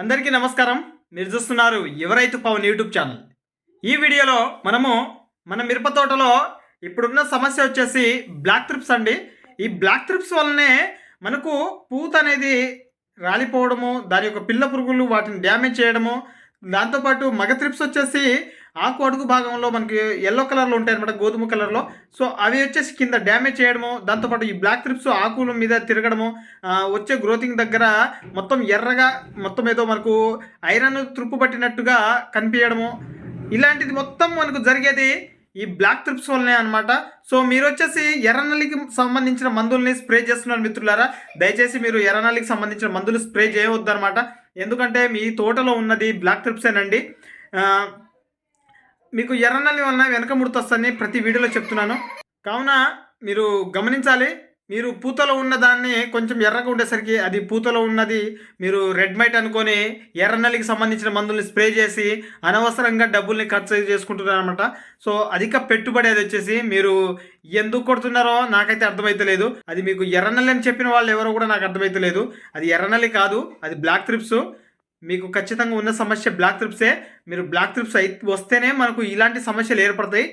అందరికీ నమస్కారం. మీరు చూస్తున్నారు ఎవరైతే పవన్ యూట్యూబ్ ఛానల్. ఈ వీడియోలో మనము మన మిరప తోటలో ఇప్పుడున్న సమస్య వచ్చేసి బ్లాక్ ట్రిప్స్ అండి. ఈ బ్లాక్ ట్రిప్స్ వల్లనే మనకు పూత అనేది రాలిపోవడము దాని యొక్క పిల్ల పురుగులు వాటిని డ్యామేజ్ చేయడము దాంతోపాటు మగ ట్రిప్స్ వచ్చేసి ఆకు అడుగు భాగంలో మనకి ఎల్లో కలర్లో ఉంటాయి అనమాట గోధుమ కలర్లో సో అవి వచ్చేసి కింద డ్యామేజ్ చేయడము దాంతోపాటు ఈ బ్లాక్ త్రిప్స్ ఆకుల మీద తిరగడము వచ్చే గ్రోతింగ్ దగ్గర మొత్తం ఎర్రగా మొత్తం ఏదో మనకు ఐరన్ త్రుప్పు పట్టినట్టుగా కనిపించడము. ఇలాంటిది మొత్తం మనకు జరిగేది ఈ బ్లాక్ ట్రిప్స్ వల్లనే అనమాట సో మీరు వచ్చేసి ఎర్రనల్లికి సంబంధించిన మందుల్ని స్ప్రే చేస్తున్నారు మిత్రులారా. దయచేసి మీరు ఎర్రనల్లికి సంబంధించిన మందులు స్ప్రే చేయవద్దు అనమాట ఎందుకంటే మీ తోటలో ఉన్నది బ్లాక్ ట్రిప్సేనండి ఆ, మీకు ఎర్రనల్లి వలన వెనక ముడతొస్తుందని ప్రతి వీడియోలో చెప్తున్నాను. కావున మీరు గమనించాలి. మీరు పూతలో ఉన్న దాన్ని కొంచెం ఎర్రగా ఉండేసరికి అది పూతలో ఉన్నది మీరు రెడ్ మైట్ అనుకొని ఎర్రనల్లికి సంబంధించిన మందుల్ని స్ప్రే చేసి అనవసరంగా డబ్బుల్ని ఖర్చు చేసుకుంటున్నారు అనమాట సో అధిక పెట్టుబడి అది వచ్చేసి మీరు ఎందుకు కొడుతున్నారో నాకైతే అర్థమైతలేదు అది మీకు ఎర్రనల్లి అని చెప్పిన వాళ్ళు ఎవరో కూడా నాకు అర్థమైతలేదు అది ఎర్రనల్లి కాదు అది బ్లాక్ త్రిప్స్. మీకు ఖచ్చితంగా ఉన్న సమస్య బ్లాక్ త్రిప్సే మీరు బ్లాక్ త్రిప్స్ అయి వస్తేనే మనకు ఇలాంటి సమస్యలు ఏర్పడతాయి.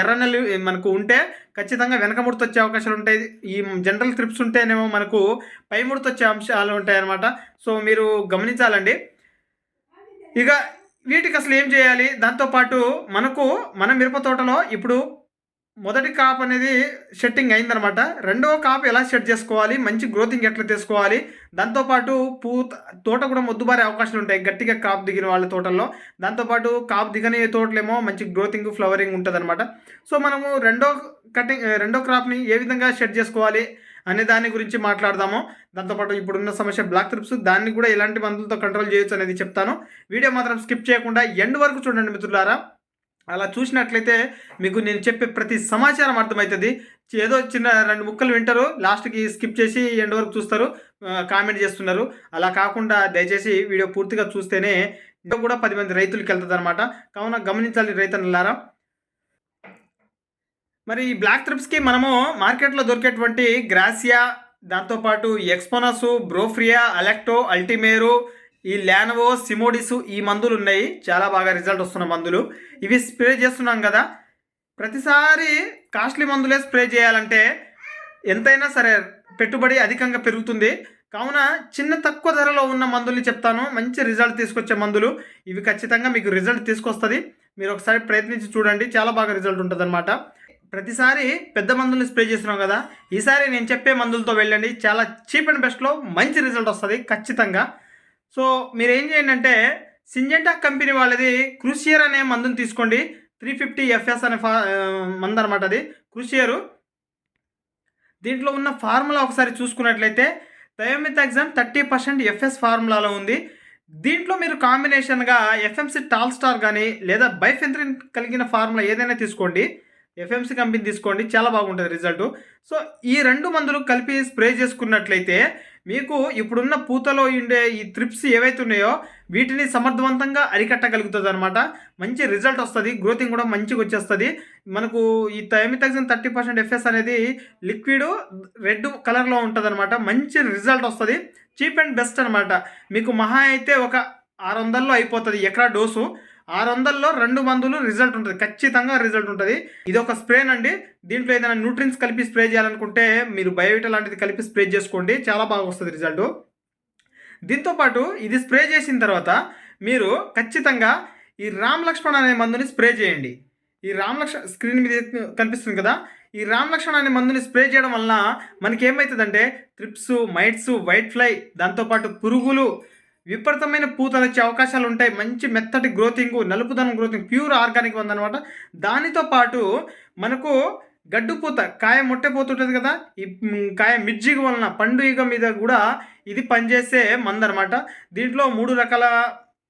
ఎర్ర నెలలు మనకు ఉంటే ఖచ్చితంగా వెనక ముడత వచ్చే అవకాశాలు ఉంటాయి. ఈ జనరల్ త్రిప్స్ ఉంటేనేమో మనకు పై ముడత వచ్చే అంశాలు ఉంటాయి అన్నమాట సో మీరు గమనించాలండి. ఇక వీటికి అసలు ఏం చేయాలి? దాంతోపాటు మనకు మన మిరప తోటలో ఇప్పుడు మొదటి కాప్ అనేది సెట్టింగ్ అయిందనమాట. రెండవ కాప్ ఎలా సెట్ చేసుకోవాలి? మంచి గ్రోతింగ్ ఎట్లా తీసుకోవాలి? దాంతోపాటు పూత తోట కూడా మొద్దుబారే అవకాశాలు ఉంటాయి. గట్టిగా కాప్ దిగిన వాళ్ళ తోటల్లో. దాంతోపాటు కాప్ దిగని తోటలేమో మంచి గ్రోతింగ్ ఫ్లవరింగ్ ఉంటుంది అనమాట సో మనము రెండో కటింగ్ రెండో క్రాప్ని ఏ విధంగా సెట్ చేసుకోవాలి అనే దాని గురించి మాట్లాడదాము. దాంతోపాటు ఇప్పుడున్న సమస్య బ్లాక్ త్రిప్స్. దాన్ని కూడా ఎలాంటి మందులతో కంట్రోల్ చేయొచ్చు అనేది చెప్తాను. వీడియో మాత్రం స్కిప్ చేయకుండా ఎండ్ వరకు చూడండి మిత్రులారా. అలా చూసినట్లయితే మీకు నేను చెప్పే ప్రతి సమాచారం అర్థమవుతుంది. ఏదో చిన్న రెండు ముక్కలు వింటారు లాస్ట్కి స్కిప్ చేసి ఎండ్ వరకు చూస్తారు కామెంట్ చేస్తున్నారు. అలా కాకుండా దయచేసి వీడియో పూర్తిగా చూస్తేనే ఇంకా కూడా పది మంది రైతులకి వెళ్తుంది అనమాట కావున గమనించాలి రైతన్నలారా. మరి ఈ బ్లాక్ త్రిప్స్కి మనము మార్కెట్లో దొరికేటువంటి గ్రాసియా దాంతోపాటు ఎక్స్పోనస్ బ్రోఫ్రియా అలెక్టో అల్టిమేరు ఈ ల్యానవో సిమోడిస్ ఈ మందులు ఉన్నాయి చాలా బాగా రిజల్ట్ వస్తున్న మందులు. ఇవి స్ప్రే చేస్తున్నాం కదా. ప్రతిసారి కాస్ట్లీ మందులే స్ప్రే చేయాలంటే ఎంతైనా సరే పెట్టుబడి అధికంగా పెరుగుతుంది. కావున చిన్న తక్కువ ధరలో ఉన్న మందుల్ని చెప్తాను. మంచి రిజల్ట్ తీసుకొచ్చే మందులు. ఇవి ఖచ్చితంగా మీకు రిజల్ట్ తీసుకొస్తుంది. మీరు ఒకసారి ప్రయత్నించి చూడండి. చాలా బాగా రిజల్ట్ ఉంటుంది ప్రతిసారి పెద్ద మందుల్ని స్ప్రే చేస్తున్నాం కదా. ఈసారి నేను చెప్పే మందులతో వెళ్ళండి. చాలా చీప్ అండ్ బెస్ట్లో మంచి రిజల్ట్ వస్తుంది. ఖచ్చితంగా. సో మీరు ఏం చేయండి అంటే సింజెంటా కంపెనీ వాళ్ళది క్రూషియర్ అనే మందుని తీసుకోండి. త్రీ ఫిఫ్టీ ఎఫ్ఎస్ అనే ఫా మందు అనమాట అది. క్రూషియరు దీంట్లో ఉన్న ఫార్ములా ఒకసారి చూసుకున్నట్లయితే థయోమిథాగ్జామ్ థర్టీ పర్సెంట్ ఎఫ్ఎస్ ఫార్ములాలో ఉంది. దీంట్లో మీరు కాంబినేషన్గా ఎఫ్ఎంసి టాల్ స్టార్ కానీ లేదా బైఫెంత్రిన్ కలిగిన ఫార్ములా ఏదైనా తీసుకోండి. ఎఫ్ఎంసి కంపెనీ తీసుకోండి. చాలా బాగుంటుంది రిజల్ట్. సో ఈ రెండు మందులు కలిపి స్ప్రే చేసుకున్నట్లయితే మీకు ఇప్పుడున్న పూతలో ఉండే ఈ త్రిప్స్ ఏవైతే ఉన్నాయో వీటిని సమర్థవంతంగా అరికట్టగలుగుతుంది అనమాట మంచి రిజల్ట్ వస్తుంది గ్రోతింగ్ కూడా మంచిగా వచ్చేస్తుంది. మనకు ఈ థైమిథాక్సిన్ థర్టీ పర్సెంట్ ఎఫ్ఎస్ అనేది లిక్విడ్ రెడ్ కలర్లో ఉంటుంది అనమాట మంచి రిజల్ట్ వస్తుంది. చీప్ అండ్ బెస్ట్ అనమాట మీకు మహా అయితే ఒక ఆరు వందల్లో అయిపోతుంది ఎకరా డోసు ఆరు వందల్లో రెండు మందులు రిజల్ట్ ఉంటుంది. ఖచ్చితంగా రిజల్ట్ ఉంటుంది. ఇది ఒక స్ప్రేనండి దీంట్లో ఏదైనా న్యూట్రిన్స్ కలిపి స్ప్రే చేయాలనుకుంటే మీరు బయోవిటా లాంటిది కలిపి స్ప్రే చేసుకోండి. చాలా బాగా వస్తుంది రిజల్ట్. దీంతోపాటు ఇది స్ప్రే చేసిన తర్వాత మీరు ఖచ్చితంగా ఈ రామ్ లక్ష్మణ్ అనే మందుని స్ప్రే చేయండి. ఈ రామ్ లక్ష్మణ్ స్క్రీన్ మీద కనిపిస్తుంది కదా? ఈ రామ్ లక్ష్మణ్ అనే మందుని స్ప్రే చేయడం వలన మనకి ఏమవుతుందంటే త్రిప్స్ మైట్స్ వైట్ ఫ్లై దాంతోపాటు పురుగులు విపరీతమైన పూతలు వచ్చే అవకాశాలు ఉంటాయి. మంచి మెత్తటి గ్రోతింగ్ నలుపుదనం గ్రోతింగ్ ప్యూర్ ఆర్గానిక్ ఉందన్నమాట. దానితో పాటు మనకు గడ్డు పూత కాయ ముట్టెపోతుంటుంది కదా. ఈ కాయ మిర్జిగ వలన పండుగ మీద కూడా ఇది పనిచేసే మందనమాట దీంట్లో మూడు రకాల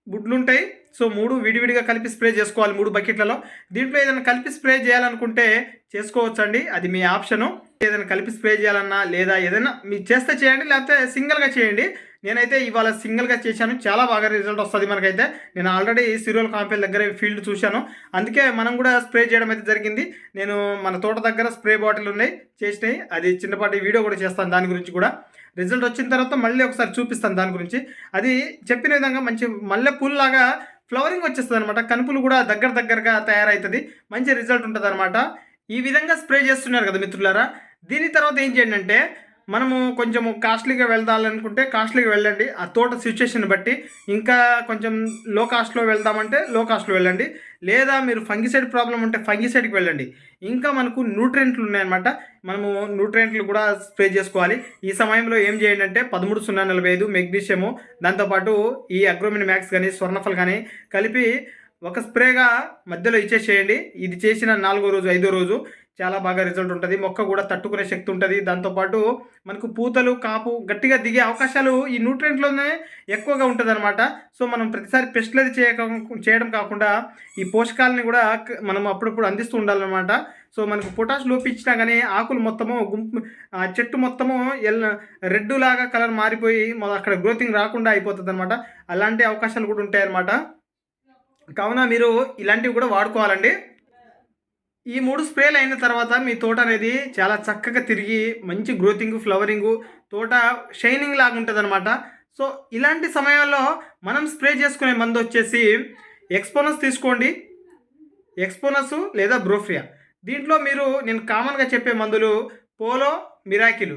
గుడ్లు ఉంటాయి. సో మూడు విడివిడిగా కలిపి స్ప్రే చేసుకోవాలి మూడు బకెట్లలో దీంట్లో ఏదైనా కలిపి స్ప్రే చేయాలనుకుంటే చేసుకోవచ్చండి. అది మీ ఆప్షను ఏదైనా కలిపి స్ప్రే చేయాలన్నా లేదా ఏదైనా మీరు చేస్తే చేయండి లేకపోతే సింగిల్గా చేయండి. నేనైతే ఇవాళ సింగిల్గా చేశాను. చాలా బాగా రిజల్ట్ వస్తుంది మనకైతే. నేను ఆల్రెడీ సిరియల్ కాంపెల్ దగ్గర ఫీల్డ్ చూశాను. అందుకే మనం కూడా స్ప్రే చేయడం అయితే జరిగింది. నేను మన తోట దగ్గర స్ప్రే బాటిల్ ఉన్నాయి చేసినాయి. అది చిన్నపాటి వీడియో కూడా చేస్తాను దాని గురించి కూడా. రిజల్ట్ వచ్చిన తర్వాత మళ్ళీ ఒకసారి చూపిస్తాను దాని గురించి. అది చెప్పిన విధంగా మంచి మల్లె పూల్లాగా ఫ్లవరింగ్ వచ్చేస్తుంది అనమాట కనుపులు కూడా దగ్గర దగ్గరగా తయారవుతుంది మంచి రిజల్ట్ ఉంటుంది అనమాట ఈ విధంగా స్ప్రే చేస్తున్నారు కదా మిత్రులారా. దీని తర్వాత ఏం చేయండి అంటే మనము కొంచెము కాస్ట్లీగా వెళ్దాలనుకుంటే కాస్ట్లీగా వెళ్ళండి. ఆ తోట సిచ్యుయేషన్ బట్టి ఇంకా కొంచెం లో కాస్ట్లో వెళ్దామంటే లో కాస్ట్లో వెళ్ళండి. లేదా మీరు ఫంగిసైడ్ ప్రాబ్లం ఉంటే ఫంగిసైడ్కి వెళ్ళండి. ఇంకా మనకు న్యూట్రియంట్లు ఉన్నాయన్నమాట. మనము న్యూట్రియంట్లు కూడా స్ప్రే చేసుకోవాలి. ఈ సమయంలో ఏం చేయండి అంటే పదమూడు సున్నా నలభై ఐదు మెగ్నీషియము దాంతోపాటు ఈ అగ్రోమిన్ మ్యాక్స్ కానీ స్వర్ణఫల్ కానీ కలిపి ఒక స్ప్రేగా మధ్యలో ఇచ్చేసేయండి. ఇది చేసిన నాలుగో రోజు ఐదో రోజు చాలా బాగా రిజల్ట్ ఉంటుంది. మొక్క కూడా తట్టుకునే శక్తి ఉంటుంది. దాంతోపాటు మనకు పూతలు కాపు గట్టిగా దిగే అవకాశాలు ఈ న్యూట్రియంట్లోనే ఎక్కువగా ఉంటుంది అనమాట సో మనం ప్రతిసారి పెస్టులది చేయక చేయడం కాకుండా ఈ పోషకాలని కూడా మనం అప్పుడప్పుడు అందిస్తూ ఉండాలన్నమాట. సో మనకు పొటాష్ లోపించినా కానీ ఆకులు మొత్తము గుంపు చెట్టు మొత్తము ఎల్ రెడ్ లాగా కలర్ మారిపోయి అక్కడ గ్రోతింగ్ రాకుండా అయిపోతుంది అనమాట అలాంటి అవకాశాలు కూడా ఉంటాయన్నమాట. కావున మీరు ఇలాంటివి కూడా వాడుకోవాలండి. ఈ మూడు స్ప్రేలు అయిన తర్వాత మీ తోట అనేది చాలా చక్కగా తిరిగి మంచి గ్రోతింగ్ ఫ్లవరింగ్ తోట షైనింగ్ లాగా ఉంటుంది అనమాట సో ఇలాంటి సమయాల్లో మనం స్ప్రే చేసుకునే మందు వచ్చేసి ఎక్స్పోనస్ తీసుకోండి. ఎక్స్పోనస్ లేదా బ్రోఫ్రియా దీంట్లో మీరు నేను కామన్గా చెప్పే మందులు పోలో మిరాకిలు.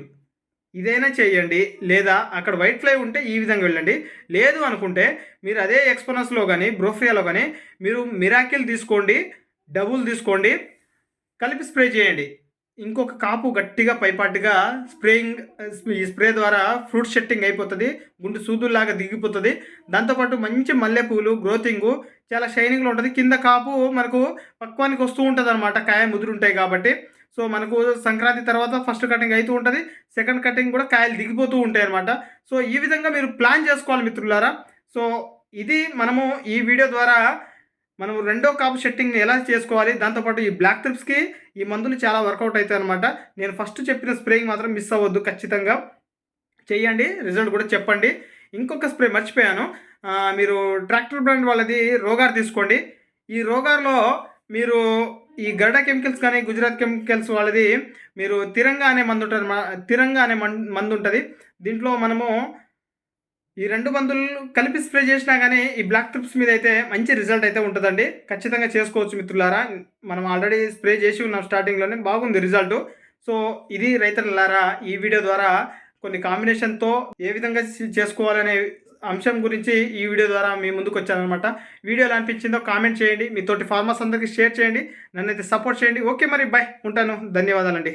ఇదైనా చేయండి. లేదా అక్కడ వైట్ ఫ్లై ఉంటే ఈ విధంగా వెళ్ళండి. లేదు అనుకుంటే మీరు అదే ఎక్స్పోనస్లో కానీ బ్రోఫ్రియాలో కానీ మీరు మిరాకిల్ తీసుకోండి డబుల్ తీసుకోండి కలిపి స్ప్రే చేయండి. ఇంకొక కాపు గట్టిగా పైపాటిగా స్ప్రేయింగ్ ఈ స్ప్రే ద్వారా ఫ్రూట్ షెట్టింగ్ అయిపోతుంది గుండు సూదుల్లాగా దిగిపోతుంది. దాంతోపాటు మంచి మల్లెపూలు గ్రోతింగ్ చాలా షైనింగ్లో ఉంటుంది. కింద కాపు మనకు పక్వానికి వస్తూ ఉంటుంది అనమాట కాయ ముదురు ఉంటాయి కాబట్టి. సో మనకు సంక్రాంతి తర్వాత ఫస్ట్ కటింగ్ అవుతూ ఉంటుంది. సెకండ్ కటింగ్ కూడా కాయలు దిగిపోతూ ఉంటాయి అనమాట సో ఈ విధంగా మీరు ప్లాన్ చేసుకోవాలి మిత్రులారా. సో ఇది మనము ఈ వీడియో ద్వారా మనము రెండో కాపు సెట్టింగ్ని ఎలా చేసుకోవాలి దాంతోపాటు ఈ బ్లాక్ ట్రిప్స్కి ఈ మందులు చాలా వర్కౌట్ అవుతాయి అనమాట నేను ఫస్ట్ చెప్పిన స్ప్రేయింగ్ మాత్రం మిస్ అవ్వద్దు ఖచ్చితంగా. చేయండి రిజల్ట్ కూడా చెప్పండి. ఇంకొక స్ప్రే మర్చిపోయాను. మీరు ట్రాక్టర్ బ్రాండ్ వాళ్ళది రోగార్ తీసుకోండి. ఈ రోగార్లో మీరు ఈ గరుడ కెమికల్స్ కానీ గుజరాత్ కెమికల్స్ వాళ్ళది మీరు తిరంగా అనే మందు ఉంటుంది తిరంగా అనే మన్ మందు ఉంటుంది. దీంట్లో మనము ఈ రెండు మందులు కలిపి స్ప్రే చేసినా కానీ ఈ బ్లాక్ ట్రిప్స్ మీద అయితే మంచి రిజల్ట్ అయితే ఉంటుందండి. ఖచ్చితంగా చేసుకోవచ్చు మిత్రులారా. మనం ఆల్రెడీ స్ప్రే చేసి ఉన్నాం స్టార్టింగ్లోనే బాగుంది రిజల్ట్. సో ఇది రైతులారా ఈ వీడియో ద్వారా కొన్ని కాంబినేషన్తో ఏ విధంగా చేసుకోవాలనే అంశం గురించి ఈ వీడియో ద్వారా మీ ముందుకు వచ్చానమాట వీడియో ఎలా అనిపించిందో కామెంట్ చేయండి. మీ తోటి ఫార్మర్స్ అందరికీ షేర్ చేయండి. నన్ను అయితే సపోర్ట్ చేయండి. ఓకే మరి బాయ్ ఉంటాను. ధన్యవాదాలండి.